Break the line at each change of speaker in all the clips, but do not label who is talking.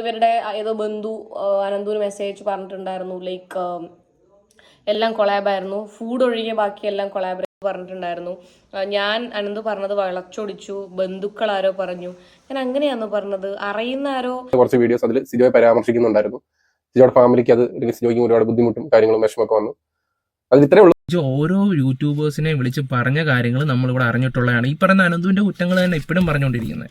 ഇവരുടെ ഏതോ ബന്ധു അനന്തൂർ മെസ്സേജ് പറഞ്ഞിട്ടുണ്ടായിരുന്നു. ലൈക്ക് എല്ലാം കൊളാബായിരുന്നു ഫുഡ് ഒഴികെ ബാക്കി എല്ലാം കൊളാബറേറ്റ് പറഞ്ഞിട്ടുണ്ടായിരുന്നു. ഞാൻ അനന്ത് പറഞ്ഞത് വളച്ചൊടിച്ചു. ബന്ധുക്കൾ ആരോ പറഞ്ഞു. ഞാൻ അങ്ങനെയാന്ന് പറഞ്ഞത്. അറിയുന്ന ആരോ
കുറച്ച് വീഡിയോസ് അതിൽ സിജോയെ പരാമർശിക്കുന്നുണ്ടായിരുന്നു. സിജോയുടെ ഫാമിലിക്ക് അത് അല്ലെങ്കിൽ സിജോയ്ക്കും ഒരുപാട് ബുദ്ധിമുട്ടും കാര്യങ്ങളും വിഷമൊക്കെ വന്നു. ഇത്രേ ഉള്ളൂ.
ഓരോ യൂട്യൂബേഴ്സിനെ വിളിച്ച് പറഞ്ഞ കാര്യങ്ങൾ നമ്മളിവിടെ അറിഞ്ഞിട്ടുള്ളതാണ്. ഈ പറയുന്ന അനന്തുവിന്റെ കുറ്റങ്ങൾ തന്നെ ഇപ്പോഴും പറഞ്ഞുകൊണ്ടിരിക്കുന്നത്.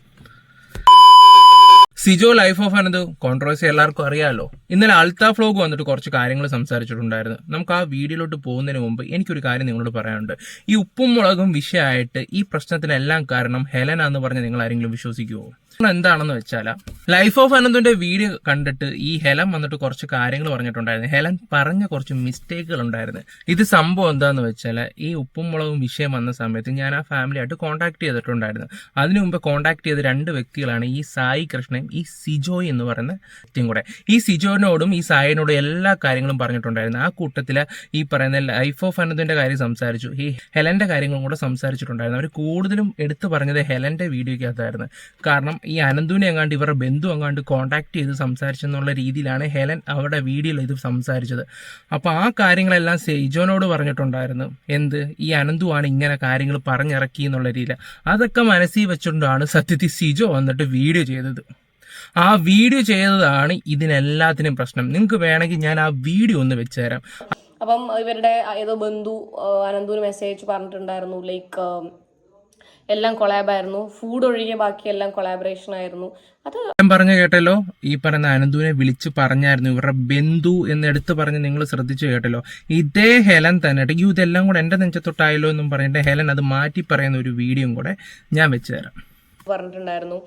Sijo life of Ananth controversy എല്ലാവർക്കും അറിയാമല്ലോ ഇന്നലെ അൽത്താ ഫ്ലോഗ് വന്നിട്ട് കുറച്ച് കാര്യങ്ങൾ സംസാരിച്ചിട്ടുണ്ടായിരുന്നു. നമുക്ക് ആ വീഡിയോയിലോട്ട് പോകുന്നതിന് മുമ്പ് എനിക്കൊരു കാര്യം നിങ്ങളോട് പറയാനുണ്ട്. ഈ ഉപ്പും മുളകും വിഷയമായിട്ട് ഈ പ്രശ്നത്തിനെല്ലാം കാരണം ഹെലന എന്ന് പറഞ്ഞ് നിങ്ങൾ ആരെങ്കിലും വിശ്വസിക്കുമോ എന്താണെന്ന് വെച്ചാൽ ലൈഫ് ഓഫ് അനന്തിന്റെ വീഡിയോ കണ്ടിട്ട് ഈ ഹെലൻ വന്നിട്ട് കുറച്ച് കാര്യങ്ങൾ പറഞ്ഞിട്ടുണ്ടായിരുന്നു. ഹെലൻ പറഞ്ഞ കുറച്ച് മിസ്റ്റേക്കുകൾ ഉണ്ടായിരുന്നു ഇത് സംഭവം എന്താന്ന് വെച്ചാൽ ഈ ഉപ്പും മുളകും വിഷയം വന്ന സമയത്ത് ഞാൻ ആ ഫാമിലി ആയിട്ട് കോൺടാക്ട് ചെയ്തിട്ടുണ്ടായിരുന്നു. അതിനു മുമ്പ് കോൺടാക്ട് ചെയ്ത രണ്ട് വ്യക്തികളാണ് ഈ സായി കൃഷ്ണയും ഈ സിജോയ് എന്ന് പറയുന്ന വ്യക്തിയും കൂടെ. ഈ സിജോനോടും ഈ സായിനോടും എല്ലാ കാര്യങ്ങളും പറഞ്ഞിട്ടുണ്ടായിരുന്നു. ആ കൂട്ടത്തിൽ ഈ പറയുന്ന ലൈഫ് ഓഫ് അനന്തിന്റെ കാര്യം സംസാരിച്ചു. ഈ ഹെലന്റെ കാര്യങ്ങളും കൂടെ സംസാരിച്ചിട്ടുണ്ടായിരുന്നു. അവർ കൂടുതലും എടുത്തു പറഞ്ഞത് ഹെലന്റെ വീഡിയോയ്ക്കകത്തായിരുന്നു കാരണം അനന്തുവിനെ എങ്ങാണ്ട് ഇവരുടെ ബന്ധു എങ്ങാണ്ട് കോണ്ടാക്ട് ചെയ്ത് സംസാരിച്ചെന്നുള്ള രീതിയിലാണ് ഹെലൻ അവരുടെ വീഡിയോയിൽ ഇത് സംസാരിച്ചത്. അപ്പോൾ ആ കാര്യങ്ങളെല്ലാം സെയ്ജോനോട് പറഞ്ഞിട്ടുണ്ടായിരുന്നു. എന്ത്? ഈ അനന്തുവാണ് ഇങ്ങനെ കാര്യങ്ങൾ പറഞ്ഞിറക്കി എന്നുള്ള രീതിയിൽ അതൊക്കെ മനസ്സിൽ വെച്ചുകൊണ്ടാണ് സത്യത്തിൽ സിജോ വന്നിട്ട് വീഡിയോ ചെയ്തത്. ആ വീഡിയോ ചെയ്തതാണ് ഇതിനെല്ലാത്തിനും പ്രശ്നം. നിങ്ങൾക്ക് വേണമെങ്കിൽ ഞാൻ ആ വീഡിയോ ഒന്ന് വെച്ചുതരാം.
അപ്പം ഇവരുടെ ഏതോ ബന്ധു അനന്തൂര് മെസ്സേജ് പറഞ്ഞിട്ടുണ്ടായിരുന്നു ലൈക്ക് എല്ലാം കൊളാബായിരുന്നു ഫുഡ് ഒഴികെ ബാക്കി എല്ലാം കൊളാബറേഷൻ ആയിരുന്നു. അത്
ഞാൻ പറഞ്ഞു കേട്ടല്ലോ ഈ പറയുന്ന അനന്തുവിനെ വിളിച്ച് പറഞ്ഞായിരുന്നു. ഇവരുടെ ബന്ധു എന്ന് എടുത്ത് പറഞ്ഞ് നിങ്ങൾ ശ്രദ്ധിച്ചു കേട്ടല്ലോ. ഇതേ ഹെലൻ തന്നെ ഇതെല്ലാം കൂടെ എന്റെ നെഞ്ചത്തൊട്ടായല്ലോ എന്നും പറഞ്ഞിട്ട് ഹെലൻ അത് മാറ്റി പറയുന്ന ഒരു വീഡിയോയും കൂടെ ഞാൻ വെച്ചു തരാം.
പറഞ്ഞിട്ടുണ്ടായിരുന്നു.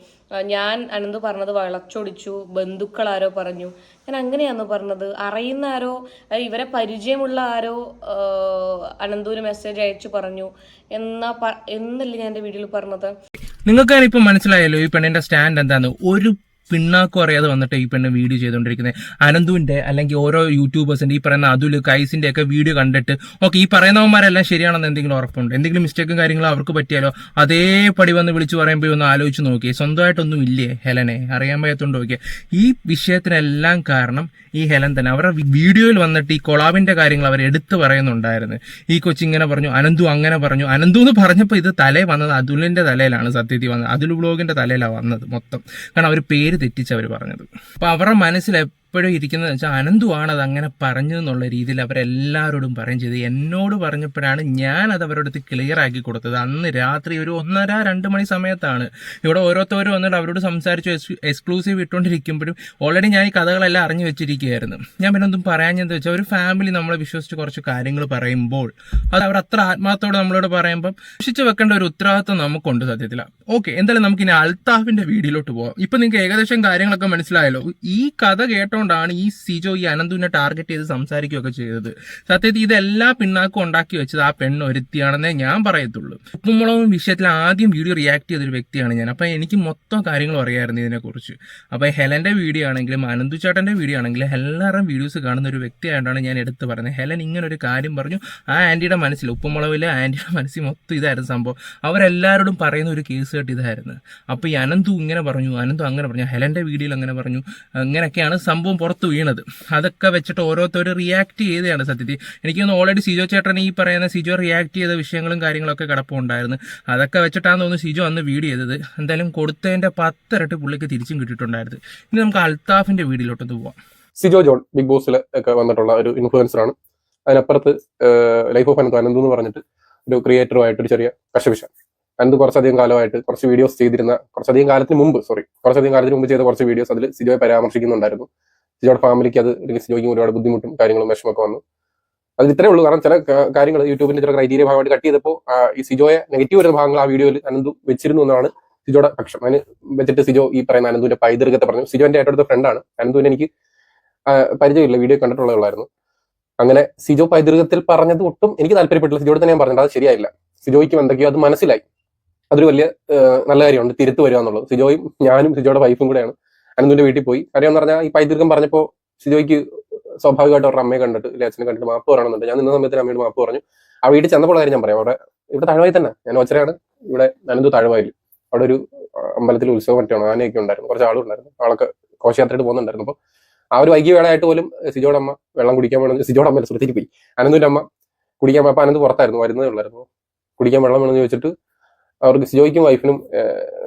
ഞാൻ അനന്ത് പറഞ്ഞത് വളച്ചൊടിച്ചു ബന്ധുക്കൾ ആരോ പറഞ്ഞു. ഞാൻ അങ്ങനെയാന്ന് പറഞ്ഞത്. അറിയുന്ന ആരോ ഇവരെ പരിചയമുള്ള ആരോ അനന്തൂര് മെസ്സേജ് അയച്ചു പറഞ്ഞു. എന്നാ എന്നല്ലേ ഞാൻ എന്റെ വീഡിയോയിൽ പറഞ്ഞത്.
നിങ്ങൾക്ക് ഇപ്പൊ മനസ്സിലായല്ലോ ഈ പെണ്ണിന്റെ സ്റ്റാൻഡ് എന്താന്ന്. ഒരു പിണ്ണാക്കും അറിയാതെ വന്നിട്ട് ഈ പെണ്ണ് വീഡിയോ ചെയ്തുകൊണ്ടിരിക്കുന്നത് അനന്തുവിന്റെ അല്ലെങ്കിൽ ഓരോ യൂട്യൂബേഴ്സിന്റെ ഈ പറയുന്ന അതുൽ കൈസിന്റെ ഒക്കെ വീഡിയോ കണ്ടിട്ട് ഓക്കെ ഈ പറയുന്നവന്മാരെല്ലാം ശരിയാണെന്ന് എന്തെങ്കിലും ഉറപ്പുണ്ട്? എന്തെങ്കിലും മിസ്റ്റേക്കും കാര്യങ്ങളും അവർക്ക് പറ്റിയാലോ? അതേപടി വന്ന് വിളിച്ചു പറയുമ്പോൾ ഒന്ന് ആലോചിച്ച് നോക്കിയേ. സ്വന്തമായിട്ടൊന്നും ഇല്ലേ ഹെലനെ? അറിയാൻ വയ്യാത്തോണ്ട് നോക്കിയേ. ഈ വിഷയത്തിനെല്ലാം കാരണം ഈ ഹെലൻ തന്നെ. അവരുടെ വീഡിയോയിൽ വന്നിട്ട് ഈ കൊളാബിന്റെ കാര്യങ്ങൾ അവർ എടുത്തു പറയുന്നുണ്ടായിരുന്നു. ഈ കൊച്ചിങ്ങനെ പറഞ്ഞു അനന്തു അങ്ങനെ പറഞ്ഞു. അനന്തു എന്ന് പറഞ്ഞപ്പോൾ ഇത് തലേ വന്നത് അതുലിന്റെ തലയിലാണ് സത്യത്തിൽ വന്നത്. അതുൽ ബ്ലോഗിന്റെ തലയിലാണ് വന്നത് മൊത്തം. കാരണം അവർ പേര് തെറ്റിച്ച് അവർ പറഞ്ഞത്. അപ്പൊ അവരുടെ മനസ്സിൽ എപ്പോഴും ഇരിക്കുന്നത് വെച്ചാൽ അനന്തുവാണ് അത് അങ്ങനെ പറഞ്ഞു എന്നുള്ള രീതിയിൽ അവരെല്ലാവരോടും പറയും ചെയ്ത്. എന്നോട് പറഞ്ഞപ്പോഴാണ് ഞാൻ അത് അവരുടെ അടുത്ത് ക്ലിയർ ആക്കി കൊടുത്തത്. അന്ന് രാത്രി ഒരു ഒന്നര രണ്ട് മണി സമയത്താണ്. ഇവിടെ ഓരോരുത്തരും വന്നിട്ട് അവരോട് സംസാരിച്ചു എക്സ്ക്ലൂസീവ് ഇട്ടുകൊണ്ടിരിക്കുമ്പോഴും ഓൾറെഡി ഞാൻ ഈ കഥകളെല്ലാം അറിഞ്ഞു വെച്ചിരിക്കുകയായിരുന്നു. ഞാൻ പിന്നെ ഒന്നും പറയാഞ്ഞെന്ന് വെച്ചാൽ ഒരു ഫാമിലി നമ്മളെ വിശ്വസിച്ച് കുറച്ച് കാര്യങ്ങൾ പറയുമ്പോൾ അത് അവർ അത്ര ആത്മാർത്ഥത്തോടെ നമ്മളോട് പറയുമ്പം സൂക്ഷിച്ചു വെക്കേണ്ട ഒരു ഉത്തരവാദിത്വം നമുക്കുണ്ട് സത്യത്തിൽ ഓക്കെ എന്തായാലും നമുക്ക് ഇനി അൽത്താഫിന്റെ വീഡിയോയിലോട്ട് പോവാം. ഇപ്പൊ നിങ്ങൾക്ക് ഏകദേശം കാര്യങ്ങളൊക്കെ മനസ്സിലായല്ലോ. ഈ കഥ കേട്ടോണ്ടാണ് ഈ സിജോ ഈ അനന്തുവിനെ ടാർഗറ്റ് ചെയ്ത് സംസാരിക്കുകയൊക്കെ ചെയ്തത്. സത്യത്തിൽ ഇതെല്ലാ പിണ്ണാക്കും ഉണ്ടാക്കി വെച്ചത് ആ പെണ്ണ് ഒരുത്തിയാണെന്നേ ഞാൻ പറയത്തുള്ളൂ. ഉപ്പുമുളകും വിഷയത്തിൽ ആദ്യം വീഡിയോ റിയാക്ട് ചെയ്തൊരു വ്യക്തിയാണ് ഞാൻ. അപ്പൊ എനിക്ക് മൊത്തം കാര്യങ്ങൾ അറിയാമായിരുന്നു ഇതിനെക്കുറിച്ച്. അപ്പൊ ഹെലന്റെ വീഡിയോ ആണെങ്കിലും അനന്തു ചേട്ടന്റെ വീഡിയോ ആണെങ്കിലും എല്ലാവരും വീഡിയോസ് കാണുന്ന ഒരു വ്യക്തിയായിട്ടാണ് ഞാൻ എടുത്ത് പറയുന്നത് ഹെലൻ ഇങ്ങനെ ഒരു കാര്യം പറഞ്ഞു. ആ ആന്റിയുടെ മനസ്സിൽ ഉപ്പുമുളവിലെ ആന്റിയുടെ മനസ്സിൽ മൊത്തം ഇതായിരുന്നു സംഭവം. അവരെല്ലാവരോടും പറയുന്ന ഒരു കേസ് കേട്ട് ഇതായിരുന്നു. അപ്പോൾ ഈ അനന്തു ഇങ്ങനെ പറഞ്ഞു അനന്തു അങ്ങനെ പറഞ്ഞു ഹെലന്റെ വീഡിയോയിൽ അങ്ങനെ പറഞ്ഞു. അങ്ങനെയൊക്കെയാണ് സംഭവം പുറത്ത് വീണത്. അതൊക്കെ വെച്ചിട്ട് ഓരോരുത്തർ റിയാക്ട് ചെയ്തതാണ് സത്യത്തിൽ. എനിക്ക് തോന്നുന്നു ഓൾറെഡി സിജോ ചേട്ടൻ ഈ പറയുന്ന സിജോ റിയാക്ട് ചെയ്ത വിഷയങ്ങളും കാര്യങ്ങളൊക്കെ കിടപ്പുണ്ടായിരുന്നു അതൊക്കെ വെച്ചിട്ടാണ് തോന്നുന്നു സിജോ അന്ന് വീട് ചെയ്തത്. എന്തായാലും കൊടുത്തതിന്റെ പത്തിരട്ടി പുള്ളിക്ക് തിരിച്ചും കിട്ടിയിട്ടുണ്ടായിരുന്നു. ഇനി നമുക്ക് അൽത്താഫിന്റെ വീടിലോട്ടൊന്ന് പോവാം.
സിജോ ജോൺ ബിഗ് ബോസിൽ ഒക്കെ വന്നിട്ടുള്ള ഒരു ഇൻഫ്ലുവൻസർ ആണ്. അതിനപ്പുറത്ത് ലൈഫ് ഓഫ് അനന്ത് അനന്ത് എന്ന് പറഞ്ഞിട്ട് ഒരു ക്രിയേറ്ററുമായിട്ട് ഒരു ചെറിയ കശപിശ. അനന്ത് കുറച്ചധികം കാലമായിട്ട് കുറച്ച് വീഡിയോസ് ചെയ്തിരുന്ന കുറച്ചധികം കാലത്തിന് മുമ്പ് സോറി കുറച്ചധികം കാലത്തിന് മുമ്പ് ചെയ്ത കുറച്ച് വീഡിയോസ് അതിൽ സിജോയെ പരാമർശിക്കുന്നുണ്ടായിരുന്നു. സിജോയുടെ ഫാമിലിക്ക് അത് സിജോയ്ക്കും ഒരുപാട് ബുദ്ധിമുട്ടും കാര്യങ്ങളും വിഷമൊക്കെ വന്നു. അതിൽ ഇത്രേ ഉള്ളൂ. കാരണം ചില കാര്യങ്ങൾ യൂട്യൂബിന്റെ ചില ക്രൈറ്റീരിയ ഭാഗമായിട്ട് കട്ട് ചെയ്തപ്പോൾ ഈ സിജോയെ നെഗറ്റീവ് വരുന്ന ഭാഗങ്ങൾ ആ വീഡിയോയിൽ അനന്തു വെച്ചിരുന്നു എന്നാണ് സിജോയുടെ പക്ഷം. അതിന് വെച്ചിട്ട് സിജോ ഈ പറയുന്ന അനന്തുവിന്റെ പൈതൃകത്തെ പറഞ്ഞു. സിജോന്റെ ഏറ്റവും അടുത്ത ഫ്രണ്ടാണ് അനന്തുവിനെ എനിക്ക് പരിചയമില്ല. വീഡിയോ കണ്ടിട്ടുള്ളതായിരുന്നു അങ്ങനെ സിജോ പൈതൃകത്തിൽ പറഞ്ഞത് ഒട്ടും എനിക്ക് താല്പര്യപ്പെട്ടില്ല. സിജോട് തന്നെ ഞാൻ പറഞ്ഞത് അത് ശരിയായില്ല. സിജോയ്ക്കും എന്തൊക്കെയോ അത് മനസ്സിലായി. അതൊരു വലിയ നല്ല കാര്യമാണ്. തിരുത്തു വരിക എന്നുള്ളത്. സിജോയും ഞാനും സിജോയുടെ വൈഫും കൂടെയാണ്. അനന്തുവിന്റെ വീട്ടിൽ പോയി. കാര്യം എന്ന് പറഞ്ഞാൽ ഈ പൈതൃകം പറഞ്ഞപ്പോൾ സിജോയ്ക്ക് സ്വാഭാവികമായിട്ട് അവരുടെ അമ്മയെ കണ്ടിട്ട് അച്ഛനെ കണ്ടിട്ട് മാപ്പ് പറയണമെന്നുണ്ട്. ഞാൻ നിന്ന സമയത്ത് അമ്മയോട് മാപ്പ് പറഞ്ഞു. ആ വീട്ടിൽ ചെന്നപ്പോൾ കാര്യം ഞാൻ പറയാം. അവിടെ ഇവിടെ താഴ്വായി തന്നെ. ഞാൻ ഒച്ചരയാണ് ഇവിടെ അനന്തു താഴ്വായിൽ. അവിടെ ഒരു അമ്പലത്തിൽ ഉത്സവം മറ്റാണ് ആനയൊക്കെ ഉണ്ടായിരുന്നു. കുറച്ച് ആളുണ്ടായിരുന്നു ആളൊക്കെ ഘോഷയാത്രയായിട്ട് പോകുന്നുണ്ടായിരുന്നു. അപ്പോൾ ആ ഒരു വൈകി വേളയായിട്ട് പോലും സിജോയുടെ അമ്മ വെള്ളം കുടിക്കാൻ വേണമെന്ന് സിജോയുടെ അമ്മ സുഹൃത്തിൽ പോയി. അനന്തുവിന്റെ അമ്മ കുടിക്കാൻ പോയപ്പോൾ അനന്ത് പുറത്തായിരുന്നു വരുന്നതേ ഉള്ളായിരുന്നു. കുടിക്കാൻ വെള്ളം വേണമെന്ന് ചോദിച്ചിട്ട് അവർക്ക് സിജോയ്ക്കും വൈഫിനും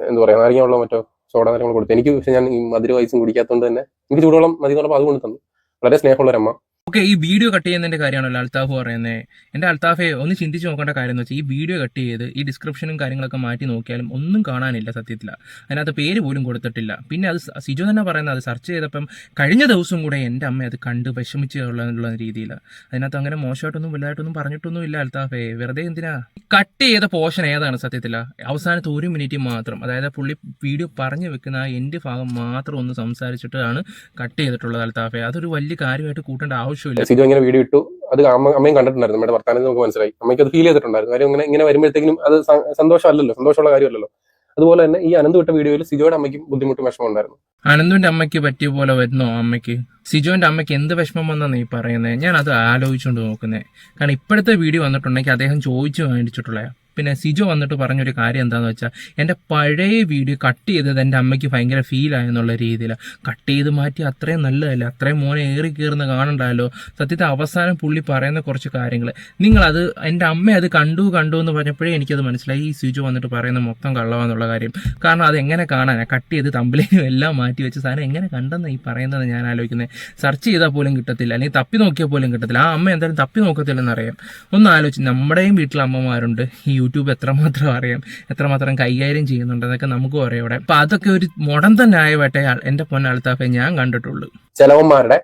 എന്താ പറയാ നാരങ്ങ വെള്ളം മറ്റോ സോഡ കാര്യങ്ങൾ കൊടുത്തു. എനിക്ക് പക്ഷെ ഞാൻ ഈ മധുര വയസ്സും കുടിക്കാത്തതുകൊണ്ട് തന്നെ എനിക്ക് ചൂടുവെള്ളം മതി എന്ന് പറഞ്ഞപ്പോൾ അത് കൊണ്ട് തന്നു. വളരെ സ്നേഹമുള്ളൊരമ്മ
ഓക്കെ ഈ വീഡിയോ കട്ട് ചെയ്യുന്നതിന്റെ കാര്യമാണല്ലോ അൽത്താഫ് പറയുന്നത് എന്റെ അൽത്താഫെ ഒന്ന് ചിന്തിച്ച് നോക്കേണ്ട കാര്യം എന്ന് വെച്ചാൽ ഈ വീഡിയോ കട്ട് ചെയ്ത് ഈ ഡിസ്ക്രിപ്ഷനും കാര്യങ്ങളൊക്കെ മാറ്റി നോക്കിയാലും ഒന്നും കാണാനില്ല സത്യത്തിൽ അതിനകത്ത് പേര് പോലും കൊടുത്തിട്ടില്ല. പിന്നെ അത് സിജു തന്നെ പറയുന്നത് അത് സെർച്ച് ചെയ്തപ്പം കഴിഞ്ഞ ദിവസം കൂടെ എന്റെ അമ്മ അത് കണ്ട് വിഷമിച്ച് ഉള്ള രീതിയിൽ അതിനകത്ത് അങ്ങനെ മോശമായിട്ടൊന്നും വലുതായിട്ടൊന്നും പറഞ്ഞിട്ടൊന്നും ഇല്ല അൽത്താഫെ. വെറുതെ എന്തിനാ? കട്ട് ചെയ്ത പോർഷൻ ഏതാണ് സത്യത്തിൽ അവസാനത്തെ ഒരു മിനിറ്റ് മാത്രം. അതായത് പുള്ളി വീഡിയോ പറഞ്ഞു വെക്കുന്ന ആ എന്റെ ഭാഗം മാത്രം ഒന്ന് സംസാരിച്ചിട്ടാണ് കട്ട് ചെയ്തിട്ടുള്ളത് അൽത്താഫെ. അതൊരു വലിയ കാര്യമായിട്ട് കൂട്ടേണ്ട ആവശ്യമില്ല.
സിജു ഇങ്ങനെ വീഡിയോ ഇട്ടു. അത് അമ്മ അമ്മയും കണ്ടിട്ടുണ്ടായിരുന്നു. നമ്മുടെ വർത്താനം നമുക്ക് മനസ്സിലായി. അമ്മയ്ക്ക് അത് ഫീൽ ചെയ്തിട്ടുണ്ടായിരുന്നു. കാര്യം ഇങ്ങനെ ഇങ്ങനെ വരുമ്പോഴത്തേക്കും അത് സന്തോഷമല്ലല്ലോ. സന്തോഷമുള്ള കാര്യമല്ലല്ലോ. അതുപോലെ തന്നെ ഈ അനന്ത് വിട്ട വീഡിയോയിൽ സിജോയുടെ അമ്മയ്ക്കും ബുദ്ധിമുട്ട് വിഷമം ഉണ്ടായിരുന്നു
അനന്തുവിന്റെ അമ്മയ്ക്ക് പറ്റിയ പോലെ വരുന്നോ അമ്മയ്ക്ക്? സിജോന്റെ അമ്മയ്ക്ക് എന്ത് വിഷമം വന്നാ നീ പറയുന്നത് ഞാൻ അത് ആലോചിച്ചുകൊണ്ട് നോക്കുന്നത് കാരണം ഇപ്പോഴത്തെ വീഡിയോ വന്നിട്ടുണ്ടെങ്കിൽ അദ്ദേഹം ചോദിച്ചു മേടിച്ചിട്ടുള്ള പിന്നെ സിജോ വന്നിട്ട് പറഞ്ഞൊരു കാര്യം എന്താണെന്ന് വെച്ചാൽ എന്റെ പഴയ വീഡിയോ കട്ട് ചെയ്തത് എന്റെ അമ്മയ്ക്ക് ഭയങ്കര ഫീലായെന്നുള്ള രീതിയിൽ കട്ട് ചെയ്ത് മാറ്റി അത്രയും നല്ലതല്ല? അത്രയും മോനെ ഏറി കയറുന്ന കാണണ്ടല്ലോ? സത്യത്തെ അവസാനം പുള്ളി പറയുന്ന കുറച്ച് കാര്യങ്ങൾ നിങ്ങളത് എന്റെ അമ്മ അത് കണ്ടു കണ്ടു എന്ന് പറഞ്ഞപ്പോഴേ എനിക്കത് മനസ്സിലായി. ഈ സിജു വന്നിട്ട് പറയുന്ന മൊത്തം കള്ളവാന്നുള്ള കാര്യം. കാരണം അത് എങ്ങനെ കാണാനാണ് കട്ട് ചെയ്ത് തമ്പിലേനും എല്ലാം മാറ്റി വെച്ച് സാധനം എങ്ങനെ കണ്ടെന്ന് ഈ പറയുന്നത് ഞാൻ ആലോചിക്കുന്നത് സെർച്ച് ചെയ്താൽ പോലും കിട്ടത്തില്ല. അല്ലെങ്കിൽ തപ്പി നോക്കിയാൽ പോലും കിട്ടത്തില്ല. ആ അമ്മ എന്തായാലും തപ്പി നോക്കത്തില്ലെന്ന് അറിയാം ഒന്ന് ആലോചിച്ച് നമ്മുടെയും വീട്ടിൽ അമ്മമാരുണ്ട്. ഈ യൂട്യൂബ് എത്രമാത്രം അറിയാം എത്രമാത്രം കൈകാര്യം ചെയ്യുന്നുണ്ട് എന്നൊക്കെ നമുക്കും അറിയാം ഇവിടെ. അപ്പൊ അതൊക്കെ ഒരു മുടം തന്നെ ആയ വേട്ടയാൾ എന്റെ പൊന്നൽത്താഫെ ഞാൻ കണ്ടിട്ടുള്ളൂ.
ചെലവന്മാരുടെ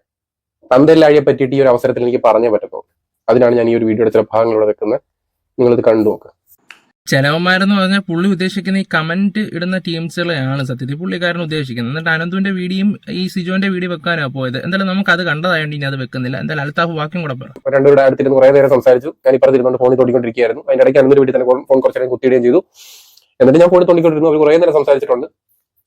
തന്തല്ലാഴിയെ പറ്റിയിട്ട് ഈ ഒരു അവസരത്തിൽ എനിക്ക് പറഞ്ഞേ പറ്റത്തുള്ളൂ. അതിനാണ് ഞാൻ ഈ ഒരു വീഡിയോയുടെ ചില ഭാഗങ്ങളിലൂടെ വെക്കുന്നത്. നിങ്ങളിത് കണ്ടു നോക്ക്
ചിലവന്മാരെന്ന് പറഞ്ഞാൽ പുള്ളി ഉദ്ദേശിക്കുന്ന ഈ കമന്റ് ഇടുന്ന ടീംസുകളെയാണ് സത്യത്തിൽ പുള്ളിക്കാരൻ ഉദ്ദേശിക്കുന്നത്. എന്നിട്ട് അനന്തുവിന്റെ വീഡിയോയും ഈ സിജോന്റെ വീഡിയോ വെക്കാനാണ് പോയത്. എന്തായാലും നമുക്ക് അത് കണ്ടതായതുകൊണ്ട് ഇനി അത് വെക്കുന്നില്ല. എന്തായാലും അൽത്താഫ് വാക്യം കൂടെ പറ.
അപ്പൊ രണ്ടുപേരുടെ അടുത്തിരുന്ന് കുറെ നേരം സംസാരിച്ചു. ഞാൻ ഇപ്പുറത്തിരുന്നോണ്ട് ഫോണിൽ തോണ്ടിക്കൊണ്ടിരിക്കുകയായിരുന്നു. അതിന്റെ ഇടയ്ക്ക് അനന്തിന്റെ വീട്ടിൽ തന്നെ ഫോൺ കുറച്ച് നേരം കുത്തിയിടുകയും ചെയ്തു. എന്നിട്ട് ഞാൻ ഫോണിൽ തോണ്ടിക്കൊണ്ടിരുന്നു. അവർ കുറേ നേരം സംസാരിച്ചിട്ടുണ്ട്.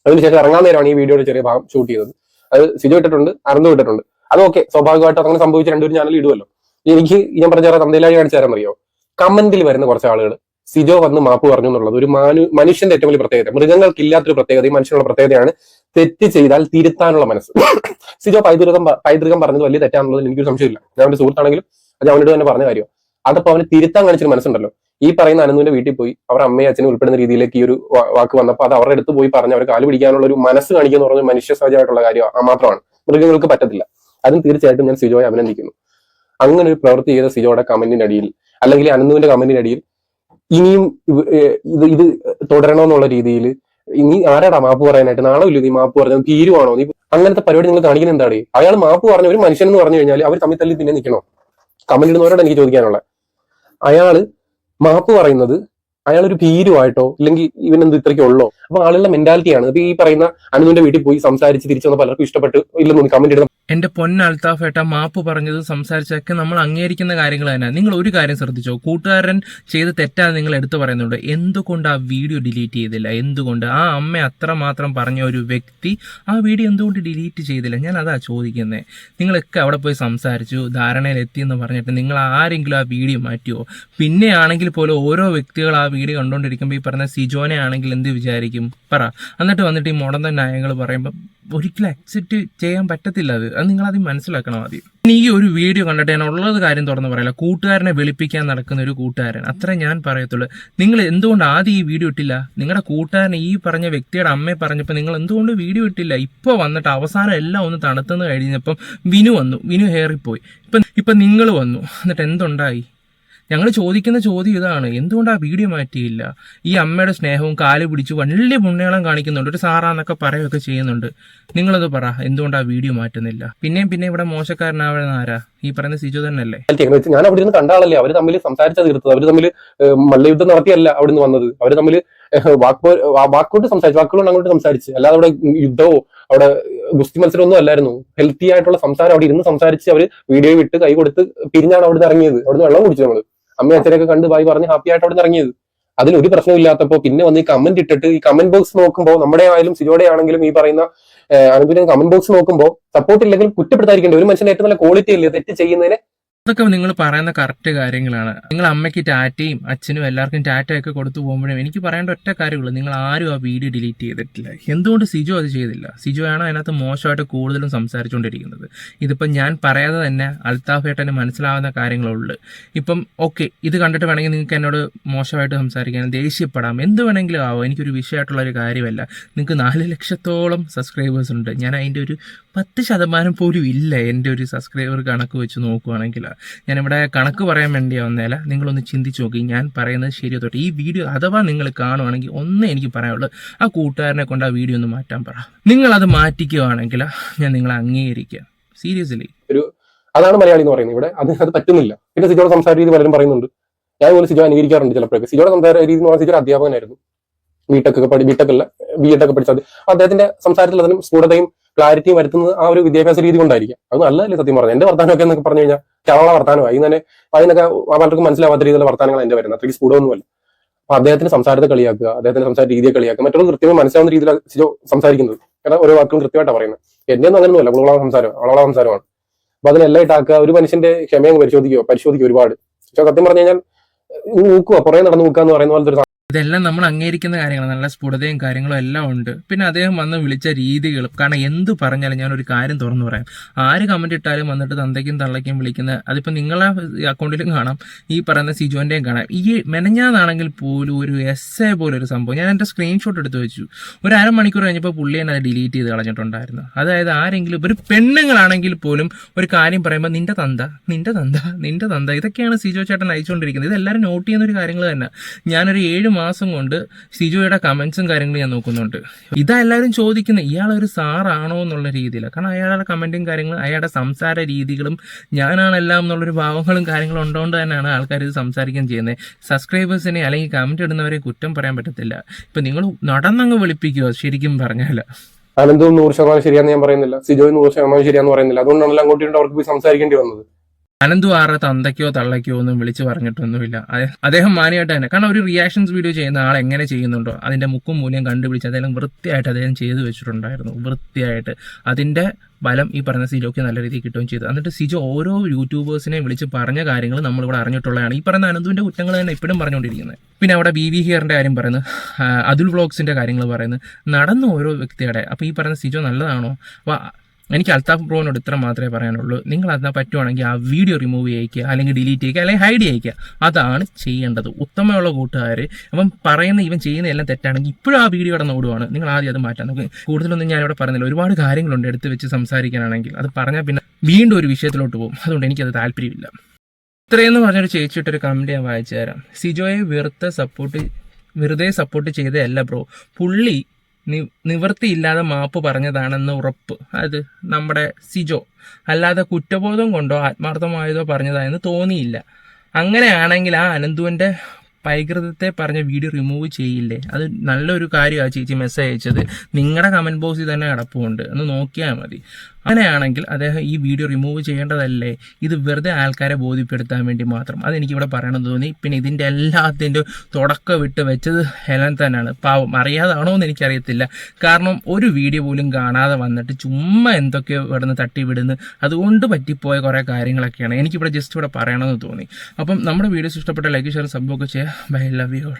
അതിനുശേഷം ഇറങ്ങാൻ നേരമാണ് ഈ വീഡിയോയുടെ ചെറിയ ഭാഗം ഷൂട്ട് ചെയ്തത്. അത് സിജോ ഇട്ടിട്ടുണ്ട് അനന്തും ഇട്ടിട്ടുണ്ട്. അത് ഓക്കെ സ്വാഭാവികമായിട്ട് അങ്ങനെ സംഭവിച്ച രണ്ടുപേരും ചാനൽ ഇടുമല്ലോ എനിക്ക് ഞാൻ പറഞ്ഞ തന്തയിലായി കാണിച്ചു തരാൻ അറിയോ? കമന്റിൽ വരുന്ന കുറച്ച് ആളുകൾ സിജോ വന്ന് മാപ്പ് പറഞ്ഞു എന്നുള്ളത് ഒരു മാനു മനുഷ്യന്റെ ഏറ്റവും വലിയ പ്രത്യേകത. മൃഗങ്ങൾക്ക് ഇല്ലാത്തൊരു പ്രത്യേകത ഈ മനുഷ്യനുള്ള പ്രത്യേകതയാണ് തെറ്റ് ചെയ്താൽ തിരുത്താനുള്ള മനസ്സ്. സിജോ പൈതൃകം പൈതൃകം പറഞ്ഞത് വലിയ തെറ്റാണെന്നുള്ളത് എനിക്കൊരു സംശയമില്ല. ഞാൻ അവന്റെ സുഹൃത്താണെങ്കിലും അത് അവനോട് തന്നെ പറഞ്ഞ കാര്യം അതപ്പോ അവന് തിരുത്താൻ കാണിച്ചൊരു മനസ്സുണ്ടല്ലോ. ഈ പറയുന്ന അനന്തുവിന്റെ വീട്ടിൽ പോയി അവർ അമ്മയും അച്ഛനും ഉൾപ്പെടുന്ന രീതിയിലേക്ക് ഈ ഒരു വാക്ക് വന്നപ്പോൾ അത് അവരുടെ അടുത്ത് പോയി പറഞ്ഞ് അവർ കാൽ പിടിക്കാനുള്ള ഒരു മനസ്സ് കാണിക്കുക എന്ന് പറഞ്ഞ മനുഷ്യ സഹജമായിട്ടുള്ള കാര്യം മാത്രമാണ്. മൃഗങ്ങൾക്ക് പറ്റത്തില്ല. അതും തീർച്ചയായിട്ടും ഞാൻ സിജോയെ അഭിനന്ദിക്കുന്നു. അങ്ങനെ ഒരു പ്രവൃത്തി ചെയ്ത സിജോയുടെ കമന്റിന്റെ അടിയിൽ അല്ലെങ്കിൽ അനന്തുവിന്റെ കമന്റിന്റെ അടിയിൽ ഇനിയും ഇത് ഇത് തുടരണമെന്നുള്ള രീതിയിൽ നീ ആരാടാ മാപ്പ് പറയാനായിട്ട്? നാളെ ഇല്ല നീ മാപ്പ് പറഞ്ഞത്? തീരുവാണോ? നീ അങ്ങനത്തെ പരിപാടി നിങ്ങൾ കാണിക്കുന്ന എന്താണ്? അയാൾ മാപ്പ് പറഞ്ഞ ഒരു മനുഷ്യൻ എന്ന് പറഞ്ഞു കഴിഞ്ഞാൽ അവർ തമ്മിൽ തല്ലി പിന്നെ നിൽക്കണോ? കമന്റ് ഇടുന്നവരോട് എനിക്ക് ചോദിക്കാനുള്ള അയാൾ മാപ്പ് പറയുന്നത് അയാൾ ഒരു ഭീരുവായിട്ടോ ഇല്ലെങ്കിൽ ഇവനെന്ത് ഇത്രയ്ക്ക് ഉള്ളോ? അപ്പൊ ആളുകളുടെ മെന്റാലിറ്റിയാണ് ഇപ്പൊ ഈ പറയുന്ന അനുവിന്റെ വീട്ടിൽ പോയി സംസാരിച്ച് തിരിച്ചു വന്ന പലർക്കും ഇഷ്ടപ്പെട്ട് ഇല്ലെന്ന് കമന്റ് ഇടുന്ന
എന്റെ പൊന്ന അൽത്താഫേട്ട മാപ്പ് പറഞ്ഞതും സംസാരിച്ചൊക്കെ നമ്മൾ അംഗീകരിക്കുന്ന കാര്യങ്ങൾ തന്നെ. നിങ്ങൾ ഒരു കാര്യം ശ്രദ്ധിച്ചോ? കൂട്ടുകാരൻ ചെയ്ത് തെറ്റാന്ന് നിങ്ങൾ എടുത്തു പറയുന്നുണ്ട്. എന്തുകൊണ്ട് ആ വീഡിയോ ഡിലീറ്റ് ചെയ്തില്ല? എന്തുകൊണ്ട്? ആ അമ്മ അത്ര മാത്രം പറഞ്ഞ ഒരു വ്യക്തി ആ വീഡിയോ എന്തുകൊണ്ട് ഡിലീറ്റ് ചെയ്തില്ല? ഞാൻ അതാ ചോദിക്കുന്നത് നിങ്ങളൊക്കെ അവിടെ പോയി സംസാരിച്ചു ധാരണയിൽ എത്തി എന്ന് പറഞ്ഞിട്ട് നിങ്ങൾ ആരെങ്കിലും ആ വീഡിയോ മാറ്റിയോ? പിന്നെ ആണെങ്കിൽ പോലും ഓരോ വ്യക്തികൾ ആ വീഡിയോ കണ്ടുകൊണ്ടിരിക്കുമ്പോൾ ഈ പറഞ്ഞ സിജോനെ ആണെങ്കിൽ എന്ത് വിചാരിക്കും? പറ. എന്നിട്ട് വന്നിട്ട് ഈ മുടന്ത ന്യായങ്ങൾ പറയുമ്പോൾ ഒരിക്കലും അക്സെപ്റ്റ് ചെയ്യാൻ പറ്റത്തില്ല അത്. അത് നിങ്ങൾ ആദ്യം മനസ്സിലാക്കണം ആദ്യം. ഈ ഒരു വീഡിയോ കണ്ടിട്ട് ഞാൻ ഉള്ളത് കാര്യം തുറന്ന് പറയില്ല കൂട്ടുകാരനെ വിളിപ്പിക്കാൻ നടക്കുന്ന ഒരു കൂട്ടുകാരൻ. അത്ര ഞാൻ പറയത്തുള്ളൂ. നിങ്ങൾ എന്തുകൊണ്ട് ആദ്യം ഈ വീഡിയോ ഇട്ടില്ല? നിങ്ങളുടെ കൂട്ടുകാരൻ ഈ പറഞ്ഞ വ്യക്തിയുടെ അമ്മയെ പറഞ്ഞപ്പോൾ നിങ്ങൾ എന്തുകൊണ്ട് വീഡിയോ ഇട്ടില്ല? ഇപ്പോൾ വന്നിട്ട് അവസാനം എല്ലാം ഒന്ന് തണുത്തെന്ന് കഴിഞ്ഞപ്പം വിനു വന്നു. വിനു ഹേറിപ്പോയി. ഇപ്പം ഇപ്പം നിങ്ങൾ വന്നു. എന്നിട്ട് എന്തുണ്ടായി? ഞങ്ങൾ ചോദിക്കുന്ന ചോദ്യം ഇതാണ്. എന്തുകൊണ്ട് ആ വീഡിയോ മാറ്റിയില്ല? ഈ അമ്മയുടെ സ്നേഹവും കാൽ പിടിച്ചു വലിയ പുണ്യാളം കാണിക്കുന്നുണ്ട്. ഒരു സാറാന്നൊക്കെ പറയുകയൊക്കെ ചെയ്യുന്നുണ്ട്. നിങ്ങളത് പറ. എന്തുകൊണ്ട് ആ വീഡിയോ മാറ്റുന്നില്ല? പിന്നെയും പിന്നെ ഇവിടെ മോശക്കാരനാവുന്ന ആരാ? ഈ പറയുന്ന സിജു തന്നെയല്ലേ?
ഞാൻ അവിടെ നിന്ന് കണ്ട ആളല്ലേ? അവർ തമ്മിൽ സംസാരിച്ചത് തീർത്തത്. അവർ തമ്മിൽ മല്ലയുദ്ധം നടത്തിയല്ല അവിടെ നിന്ന് വന്നത്. അവർ തമ്മിൽ വാക്കോ വാക്കോട്ട് സംസാരിച്ചു. വാക്കുകൊണ്ട് അങ്ങോട്ട് സംസാരിച്ച്. അല്ലാതെ അവിടെ യുദ്ധമോ അവിടെ ഗുസ്തി മത്സരം ഒന്നും അല്ലായിരുന്നു. ഹെൽത്തി ആയിട്ടുള്ള സംസാരം അവിടെ ഇരുന്ന് സംസാരിച്ച് അവർ വീഡിയോ വിട്ട് കൈ കൊടുത്ത് പിരിഞ്ഞാണ് അവിടെ നിന്ന് ഇറങ്ങിയത്. അവിടെ വെള്ളം കുടിച്ചു നമ്മൾ അമ്മ അച്ഛനൊക്കെ കണ്ട് ബായി പറഞ്ഞ് ഹാപ്പി ആയിട്ട് അവിടെ നിന്ന് ഇറങ്ങിയത്. അതിൽ ഒരു പ്രശ്നമില്ലാത്തപ്പോ പിന്നെ വന്ന് ഈ കമന്റ് ഇട്ടിട്ട് ഈ കമന്റ് ബോക്സ് നോക്കുമ്പോൾ നമ്മുടെ ആയാലും സിജോടെ ആണെങ്കിലും ഈ പറയുന്ന അനന്തിന്റെ കമന്റ് ബോക്സ് നോക്കുമ്പോൾ സപ്പോർട്ട് ഇല്ലെങ്കിലും കുറ്റപ്പെടുത്താതിരിക്കേണ്ട. ഒരു മനുഷ്യന്റെ ഏറ്റവും നല്ല ക്വാളിറ്റി അല്ലേ തെറ്റ് ചെയ്യുന്നതിനെ
അതൊക്കെ നിങ്ങൾ പറയുന്ന കറക്റ്റ് കാര്യങ്ങളാണ്. നിങ്ങൾ അമ്മയ്ക്ക് ടാറ്റയും അച്ഛനും എല്ലാവർക്കും ടാറ്റയൊക്കെ കൊടുത്തു പോകുമ്പോഴും എനിക്ക് പറയേണ്ട ഒറ്റ കാര്യമുള്ളൂ. നിങ്ങൾ ആരും ആ വീഡിയോ ഡിലീറ്റ് ചെയ്തിട്ടില്ല. എന്തുകൊണ്ട് സിജു അത് ചെയ്തില്ല? സിജു ആണ് അതിനകത്ത് മോശമായിട്ട് കൂടുതലും സംസാരിച്ചുകൊണ്ടിരിക്കുന്നത്. ഇതിപ്പം ഞാൻ പറയാതെ തന്നെ അൽത്താഫ് ഏട്ടന് മനസ്സിലാവുന്ന കാര്യങ്ങളുള്ളൂ. ഇപ്പം ഓക്കെ ഇത് കണ്ടിട്ട് വേണമെങ്കിൽ നിങ്ങൾക്ക് എന്നോട് മോശമായിട്ട് സംസാരിക്കാൻ ദേഷ്യപ്പെടാം. എന്ത് വേണമെങ്കിലും ആവോ? എനിക്കൊരു വിഷയമായിട്ടുള്ള ഒരു കാര്യമല്ല. നിങ്ങൾക്ക് നാല് ലക്ഷത്തോളം സബ്സ്ക്രൈബേഴ്സ് ഉണ്ട്. ഞാൻ അതിന്റെ ഒരു പത്ത് ശതമാനം പോലും ഇല്ല എന്റെ ഒരു സബ്സ്ക്രൈബർ കണക്ക് വെച്ച് നോക്കുവാണെങ്കിൽ. ഞാനിവിടെ കണക്ക് പറയാൻ വേണ്ടി വന്നേല. നിങ്ങളൊന്ന് ചിന്തിച്ച് നോക്കി. ഞാൻ പറയുന്നത് ശരി തൊട്ട് ഈ വീഡിയോ അഥവാ നിങ്ങൾ കാണുവാണെങ്കിൽ ഒന്നേ എനിക്ക് പറയാനുള്ളൂ. ആ കൂട്ടുകാരനെ കൊണ്ട് ആ വീഡിയോ ഒന്ന് മാറ്റാൻ പറ. നിങ്ങൾ നിങ്ങളത് മാറ്റിക്കുവാണെങ്കിൽ ഞാൻ നിങ്ങളെ അംഗീകരിക്കുക സീരിയസ്ലി ഒരു
അതാണ് മലയാളി എന്ന് പറയുന്നത്. ഇവിടെ അത് അത് പറ്റുന്നില്ല. പിന്നെ സിജോയുടെ സംസാര രീതി പലരും പറയുന്നുണ്ട്. ഞാൻ പോലും സിജോ അനുകരിക്കാറുണ്ട് ചിലപ്പോഴൊക്കെ. സിജോയുടെ സംസാര രീതി എന്ന് പറഞ്ഞാൽ അധ്യാപകനായിരുന്നു. ബിടെക് ഒക്കെ പഠി ബിടെക് അല്ല ബി എഡ് ഒക്കെ പഠിച്ചത് അദ്ദേഹത്തിന്റെ സംസാരത്തിൽ അതിനും സ്ഫുടതയും ക്ലാരിറ്റിയും വരുത്തുന്നത് ആ ഒരു വിദ്യാഭ്യാസ രീതി കൊണ്ടായിരിക്കാം. അത് നല്ലതല്ലേ സത്യം പറഞ്ഞത്. എന്റെ വർത്താനമൊക്കെ എന്നൊക്കെ പറഞ്ഞു കഴിഞ്ഞാൽ ചവള വർത്താനമായി തന്നെ അതിനൊക്കെ പലർക്കും മനസ്സിലാവാത്ത രീതിയിലുള്ള വർത്താനങ്ങൾ എന്റെ വരുന്നത്. അത്രയ്ക്ക് സ്ഫുടമൊന്നുമല്ല അപ്പൊ അദ്ദേഹത്തിന്റെ സംസാരത്തെ കളിയാക്കുക അദ്ദേഹത്തിന്റെ സംസാര രീതിയെ കളിയാക്കുക മറ്റുള്ള കൃത്യമായി മനസ്സിലാവുന്ന രീതിയിലാണ് സിജോ സംസാരിക്കുന്നത്. കാരണം ഓരോ വാക്കും കൃത്യമായിട്ടാണ് പറയുന്നത്. എന്റെ ഒന്നും അങ്ങനെയൊന്നുമല്ല അവളോള സംസാരം അവളോള സംസാരമാണ്. അപ്പൊ അതിനെല്ലാം ഇട്ടാക്കുക ഒരു മനുഷ്യന്റെ ക്ഷമയെ പരിശോധിക്കുക പരിശോധിക്കുക ഒരുപാട്. പക്ഷെ സത്യം പറഞ്ഞു കഴിഞ്ഞാൽ നോക്കുക പുറകെ നടന്ന് നോക്കുക എന്ന് പറയുന്ന പോലത്തെ
ഇതെല്ലാം നമ്മൾ അംഗീകരിക്കുന്ന കാര്യങ്ങളാണ്. നല്ല സ്ഫുടതയും കാര്യങ്ങളും എല്ലാം ഉണ്ട്. പിന്നെ അദ്ദേഹം വന്ന് വിളിച്ച രീതികളും കാരണം എന്ത് പറഞ്ഞാലും ഞാൻ ഒരു കാര്യം തുറന്നു പറയാം. ആര് കമന്റ് ഇട്ടാലും വന്നിട്ട് തന്തയ്ക്കും തള്ളയ്ക്കും വിളിക്കുന്ന അതിപ്പോൾ നിങ്ങളെ അക്കൗണ്ടിലും കാണാം. ഈ പറയുന്ന സിജോന്റെയും കാണാം. ഈ മെനഞ്ഞാന്നാണെങ്കിൽ പോലും ഒരു എസ് എ പോലെ ഒരു സംഭവം. ഞാൻ എന്റെ സ്ക്രീൻഷോട്ട് എടുത്ത് വെച്ചു. ഒരു അരമണിക്കൂർ കഴിഞ്ഞപ്പോൾ പുള്ളി അത് ഡിലീറ്റ് ചെയ്ത് കളഞ്ഞിട്ടുണ്ടായിരുന്നു. അതായത് ആരെങ്കിലും ഒരു പെണ്ണുങ്ങളാണെങ്കിൽ പോലും ഒരു കാര്യം പറയുമ്പോൾ നിന്റെ തന്ത നിന്റെ തന്ത നിന്റെ തന്ത ഇതൊക്കെയാണ് സിജോ ചേട്ടൻ അയച്ചുകൊണ്ടിരിക്കുന്നത്. ഇതെല്ലാവരും നോട്ട് ചെയ്യുന്ന ഒരു കാര്യങ്ങൾ തന്നെ. ഞാനൊരു ഏഴ് മാസം കൊണ്ട് സിജോയുടെ കമന്റ്സും കാര്യങ്ങളും ഞാൻ നോക്കുന്നുണ്ട്. ഇതാ എല്ലാവരും ചോദിക്കുന്നത് ഇയാൾ ഒരു സാറാണോ എന്നുള്ള രീതിയിൽ കാരണം അയാളുടെ കമന്റും കാര്യങ്ങളും അയാളുടെ സംസാര രീതികളും ഞാനാണെല്ലാം എന്നുള്ളൊരു ഭാവങ്ങളും കാര്യങ്ങളും ഉണ്ടോണ്ട് തന്നെയാണ് ആൾക്കാർ ഇത് സംസാരിക്കാൻ ചെയ്യുന്നത്. സബ്സ്ക്രൈബേഴ്സിനെ അല്ലെങ്കിൽ കമന്റ് ഇടുന്നവരെ കുറ്റം പറയാൻ പറ്റത്തില്ല. ഇപ്പൊ നിങ്ങൾ നടന്നങ്ങ് വിളിപ്പിക്കുക ശരിക്കും പറഞ്ഞാൽ
അനന്തവും നൂറ് ശതമാനം ശരിയാന്ന് ഞാൻ പറയുന്നില്ല. സിജോയും നൂറ് ശതമാനം ശരിയാന്ന് പറയുന്നില്ല. അതുകൊണ്ടാണല്ലോ അങ്ങോട്ട് അവർക്ക് പോയി സംസാരിക്കേണ്ടി വന്നത്.
അനന്തു ആറ് തന്തയ്ക്കോ തള്ളയ്ക്കോ ഒന്നും വിളിച്ചു പറഞ്ഞിട്ടൊന്നുമില്ല. അദ്ദേഹം മാനിയായിട്ട് തന്നെ. കാരണം ഒരു റിയാക്ഷൻസ് വീഡിയോ ചെയ്യുന്ന ആൾ എങ്ങനെ ചെയ്യുന്നുണ്ടോ അതിന്റെ മുക്കും മൂല്യം കണ്ടുപിടിച്ച് അദ്ദേഹം വൃത്തിയായിട്ട് അദ്ദേഹം ചെയ്തു വെച്ചിട്ടുണ്ടായിരുന്നു. വൃത്തിയായിട്ട് അതിന്റെ ബലം ഈ പറഞ്ഞ സിജോക്ക് നല്ല രീതിയിൽ കിട്ടുകയും ചെയ്തു. എന്നിട്ട് സിജോ ഓരോ യൂട്യൂബേഴ്സിനെ വിളിച്ച് പറഞ്ഞ കാര്യങ്ങൾ നമ്മളിവിടെ അറിഞ്ഞിട്ടുള്ളതാണ്. ഈ പറയുന്ന അനന്തുവിന്റെ കുറ്റങ്ങൾ തന്നെ ഇപ്പോഴും പറഞ്ഞുകൊണ്ടിരിക്കുന്നത്. പിന്നെ അവിടെ ബി വി ഹിയറിന്റെ കാര്യം പറയുന്നു അതുൽ വ്ളോഗ്സിന്റെ കാര്യങ്ങൾ പറയുന്നത്. നടന്ന ഓരോ വ്യക്തിയുടെ അപ്പോൾ ഈ പറയുന്ന സിജോ നല്ലതാണോ? എനിക്ക് അൽത്താഫ് ബ്രോനോട് ഇത്ര മാത്രമേ പറയാനുള്ളൂ. നിങ്ങൾ അതിനെ പറ്റുവാണെങ്കിൽ ആ വീഡിയോ റിമൂവ് ചെയ്യിക്കുക അല്ലെങ്കിൽ ഡിലീറ്റ് ചെയ്യുക അല്ലെങ്കിൽ ഹൈഡ് ചെയ്യിക്കുക. അതാണ് ചെയ്യേണ്ടത്. ഉത്തമമുള്ള കൂട്ടുകാർ അപ്പം പറയുന്ന ഇവൻ ചെയ്യുന്ന എല്ലാം തെറ്റാണെങ്കിൽ ഇപ്പോഴും ആ വീഡിയോ ഇവിടെ ഓടുവാണ് നിങ്ങൾ ആദ്യം അത് മാറ്റാൻ നോക്കുക കൂടുതലൊന്നും ഞാനിവിടെ പറഞ്ഞില്ല. ഒരുപാട് കാര്യങ്ങളുണ്ട് എടുത്ത് വെച്ച് സംസാരിക്കാനാണെങ്കിൽ. അത് പറഞ്ഞാൽ പിന്നെ വീണ്ടും ഒരു വിഷയത്തിലോട്ട് പോകും. അതുകൊണ്ട് എനിക്കത് താല്പര്യമില്ല. ഇത്രയെന്ന് പറഞ്ഞൊരു ചേച്ചിയിട്ടൊരു കമന്റ് ഞാൻ വായിച്ചു തരാം. സിജോയെ വെറുതെ സപ്പോർട്ട് വെറുതെ സപ്പോർട്ട് ചെയ്തതല്ല ബ്രോ. പുള്ളി നിവൃത്തിയില്ലാതെ മാപ്പ് പറഞ്ഞതാണെന്ന് ഉറപ്പ്. അത് നമ്മുടെ സിജോ. അല്ലാതെ കുറ്റബോധം കൊണ്ടോ ആത്മാർത്ഥമായതോ പറഞ്ഞതായെന്ന് തോന്നിയില്ല. അങ്ങനെയാണെങ്കിൽ ആ അനന്തുവിന്റെ പൈകൃതത്തെ പറഞ്ഞ വീഡിയോ റിമൂവ് ചെയ്യില്ലേ? അത് നല്ലൊരു കാര്യമാണ് ചേച്ചി മെസ്സേജ് അയച്ചത്. നിങ്ങളുടെ കമന്റ് ബോക്സിൽ തന്നെ കിടപ്പുണ്ട്. ഒന്ന് നോക്കിയാൽ മതി. അങ്ങനെയാണെങ്കിൽ അദ്ദേഹം ഈ വീഡിയോ റിമൂവ് ചെയ്യേണ്ടതല്ലേ? ഇത് വെറുതെ ആൾക്കാരെ ബോധ്യപ്പെടുത്താൻ വേണ്ടി മാത്രം. അതെനിക്കിവിടെ പറയണമെന്ന് തോന്നി. പിന്നെ ഇതിന്റെ എല്ലാത്തിന്റെ തുടക്കം വിട്ട് വെച്ചത് ഹെലൻ തന്നെയാണ്. പാവം. അറിയാതാണോ എന്ന് എനിക്കറിയത്തില്ല. കാരണം ഒരു വീഡിയോ പോലും കാണാതെ വന്നിട്ട് ചുമ്മാ എന്തൊക്കെയോ ഇവിടുന്ന് തട്ടി വിടുന്നു അതുകൊണ്ട് പറ്റിപ്പോയ കുറേ കാര്യങ്ങളൊക്കെയാണ്. എനിക്കിവിടെ ജസ്റ്റ് ഇവിടെ പറയണമെന്ന് തോന്നി. അപ്പം നമ്മുടെ വീഡിയോസ് ഇഷ്ടപ്പെട്ട ലൈക്ക് ഷെയർ സബ്ബൊക്കെ ചെയ്യുക. baila mejor.